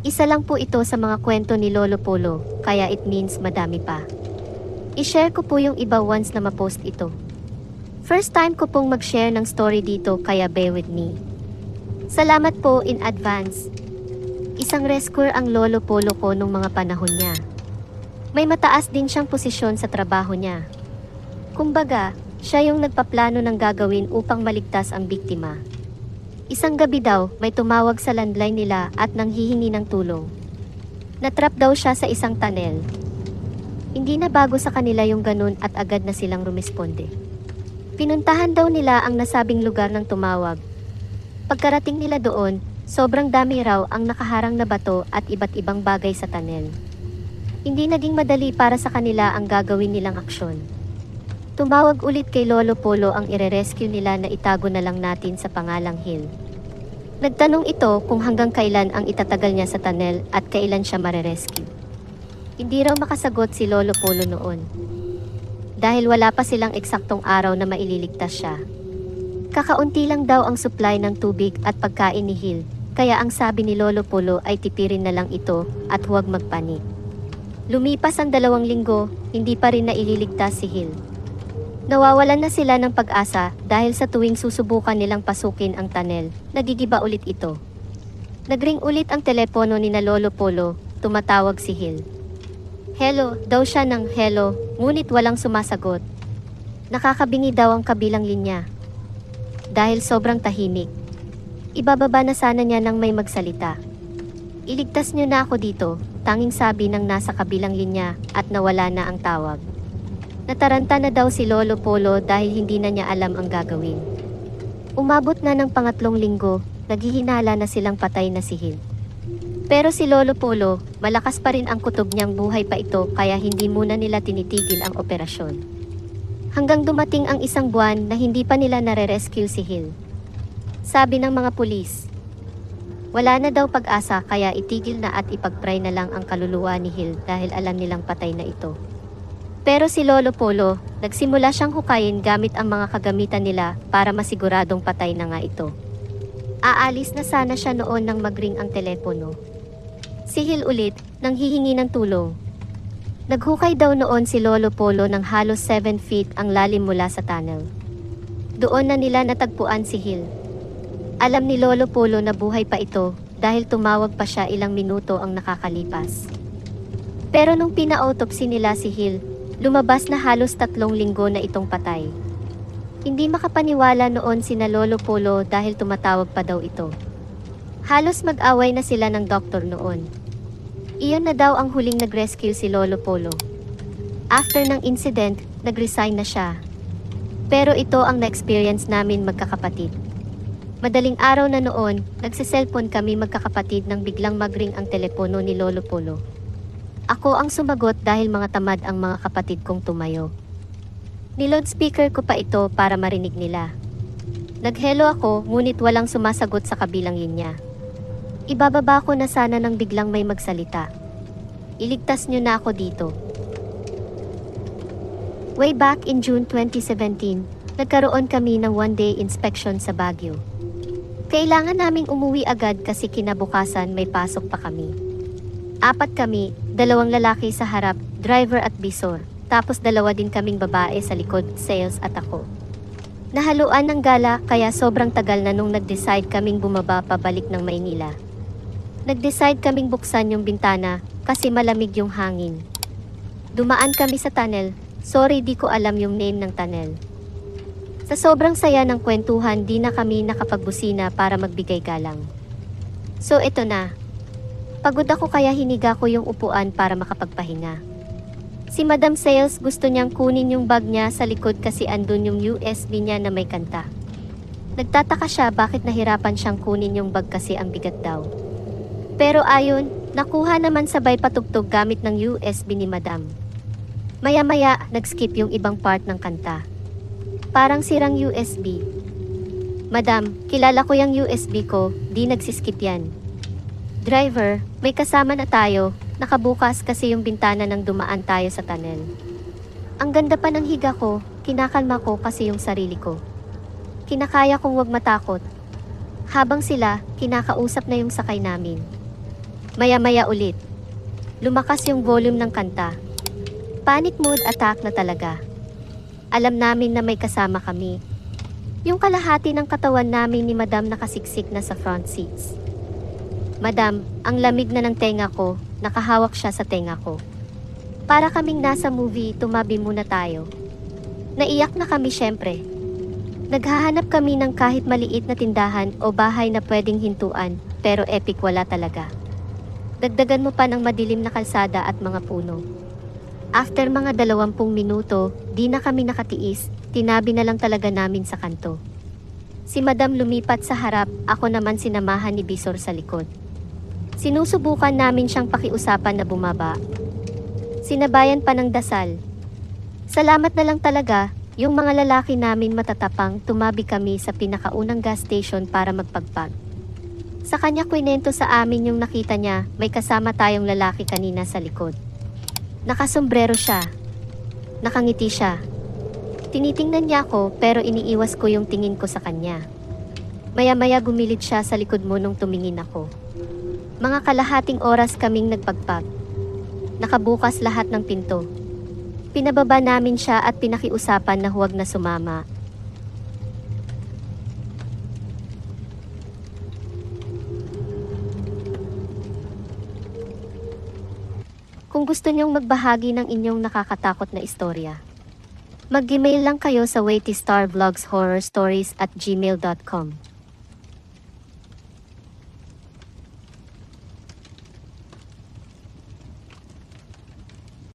Isa lang po ito sa mga kwento ni Lolo Polo, kaya it means madami pa. I-share ko po yung iba once na ma-post ito. First time ko pong mag-share ng story dito kaya bear with me. Salamat po in advance. Isang rescuer ang Lolo Polo ko nung mga panahon niya. May mataas din siyang posisyon sa trabaho niya. Kumbaga, siya yung nagpaplano ng gagawin upang maligtas ang biktima. Isang gabi daw, may tumawag sa landline nila at nanghihingi ng tulong. Natrap daw siya sa isang tunnel. Hindi na bago sa kanila yung ganun at agad na silang rumisponde. Pinuntahan daw nila ang nasabing lugar ng tumawag. Pagkarating nila doon, sobrang dami raw ang nakaharang na bato at iba't ibang bagay sa tunnel. Hindi naging madali para sa kanila ang gagawin nilang aksyon. Tumawag ulit kay Lolo Polo ang ire-rescue nila na itago na lang natin sa pangalang Hill. Nagtanong ito kung hanggang kailan ang itatagal niya sa tunnel at kailan siya marerescue. Hindi raw makasagot si Lolo Polo noon. Dahil wala pa silang eksaktong araw na maililigtas siya. Kakaunti lang daw ang supply ng tubig at pagkain ni Hill, kaya ang sabi ni Lolo Polo ay tipirin na lang ito at huwag magpanik. Lumipas ang dalawang linggo, hindi pa rin naililigtas si Hill. Nawawalan na sila ng pag-asa dahil sa tuwing susubukan nilang pasukin ang tunnel, nagigiba ulit ito. Nagring ulit ang telepono ni na Lolo Polo, tumatawag si Hill. Hello, daw siya ng hello, ngunit walang sumasagot. Nakakabingi daw ang kabilang linya. Dahil sobrang tahimik. Ibababa na sana niya nang may magsalita. Iligtas niyo na ako dito, tanging sabi ng nasa kabilang linya at nawala na ang tawag. Nataranta na daw si Lolo Polo dahil hindi na niya alam ang gagawin. Umabot na ng pangatlong linggo, naghihinala na silang patay na si Hill. Pero si Lolo Polo, malakas pa rin ang kutob niyang buhay pa ito kaya hindi muna nila tinitigil ang operasyon. Hanggang dumating ang isang buwan na hindi pa nila nare-rescue si Hill. Sabi ng mga pulis, wala na daw pag-asa kaya itigil na at ipagpray na lang ang kaluluwa ni Hill dahil alam nilang patay na ito. Pero si Lolo Polo, nagsimula siyang hukayin gamit ang mga kagamitan nila para masiguradong patay na nga ito. Aalis na sana siya noon nang magring ang telepono. Si Hill ulit, nang hihingi ng tulong. Naghukay daw noon si Lolo Polo ng halos 7 feet ang lalim mula sa tunnel. Doon na nila natagpuan si Hill. Alam ni Lolo Polo na buhay pa ito dahil tumawag pa siya ilang minuto ang nakakalipas. Pero nung pina-autopsy nila si Hill, lumabas na halos tatlong linggo na itong patay. Hindi makapaniwala noon sina Lolo Polo dahil tumatawag pa daw ito. Halos mag-away na sila ng doktor noon. Iyon na daw ang huling nag-rescue si Lolo Polo. After ng incident, nag-resign na siya. Pero ito ang na-experience namin magkakapatid. Madaling araw na noon, nagsiselfon kami magkakapatid nang biglang magring ang telepono ni Lolo Polo. Ako ang sumagot dahil mga tamad ang mga kapatid kong tumayo. Niload speaker ko pa ito para marinig nila. Nag-hello ako ngunit walang sumasagot sa kabilang linya. Ibababa ko na sana nang biglang may magsalita. Iligtas niyo na ako dito. Way back in June 2017, nagkaroon kami ng one-day inspection sa Baguio. Kailangan naming umuwi agad kasi kinabukasan may pasok pa kami. Apat kami, dalawang lalaki sa harap, driver at bisor, tapos dalawa din kaming babae sa likod, sales at ako. Nahaluan ng gala kaya sobrang tagal na nung nag-decide kaming bumaba pabalik ng Maynila. Nag-decide kaming buksan yung bintana kasi malamig yung hangin. Dumaan kami sa tunnel, sorry di ko alam yung name ng tunnel. Sa sobrang saya ng kwentuhan di na kami nakapagbusina para magbigay galang. So ito na, Pagod ako kaya hiniga ko yung upuan para makapagpahinga. Si Madam Sales gusto niyang kunin yung bag niya sa likod kasi andun yung USB niya na may kanta. Nagtataka siya bakit nahirapan siyang kunin yung bag kasi ang bigat daw. Pero ayon, nakuha naman sabay patugtog gamit ng USB ni Madam. Maya-maya, nag-skip yung ibang part ng kanta. Parang sirang USB. Madam, kilala ko yung USB ko, di nagsiskip yan. Driver, may kasama na tayo. Nakabukas kasi yung bintana nang dumaan tayo sa tunnel. Ang ganda pa ng higa ko, kinakalma ko kasi yung sarili ko. Kinakaya kong wag matakot. Habang sila, kinakausap na yung sakay namin. Maya-maya ulit. Lumakas yung volume ng kanta. Panic mode attack na talaga. Alam namin na may kasama kami. Yung kalahati ng katawan namin ni Madam nakasiksik na sa front seats. Madam, ang lamig na ng tenga ko, nakahawak siya sa tenga ko. Para kaming nasa movie, tumabi muna tayo. Naiyak na kami syempre. Naghahanap kami ng kahit maliit na tindahan o bahay na pwedeng hintuan, pero epic wala talaga. Dagdagan mo pa ng madilim na kalsada at mga puno. After mga dalawampung minuto, di na kami nakatiis, tinabi na lang talaga namin sa kanto. Si Madam lumipat sa harap, ako naman sinamahan ni Bisor sa likod. Sinusubukan namin siyang pakiusapan na bumaba. Sinabayan pa ng dasal. Salamat na lang talaga, yung mga lalaki namin matatapang tumabi kami sa pinakaunang gas station para magpagpag. Sa kanya kwento sa amin yung nakita niya, may kasama tayong lalaki kanina sa likod. Nakasombrero siya. Nakangiti siya. Tinitingnan niya ako pero iniiwas ko yung tingin ko sa kanya. Maya-maya gumilid siya sa likod mo nung tumingin ako. Mga kalahating oras kaming nagpagpag. Nakabukas lahat ng pinto. Pinababa namin siya at pinakiusapan na huwag na sumama. Kung gusto niyong magbahagi ng inyong nakakatakot na istorya, mag-email lang kayo sa waitistarvlogshorrorstories at gmail.com.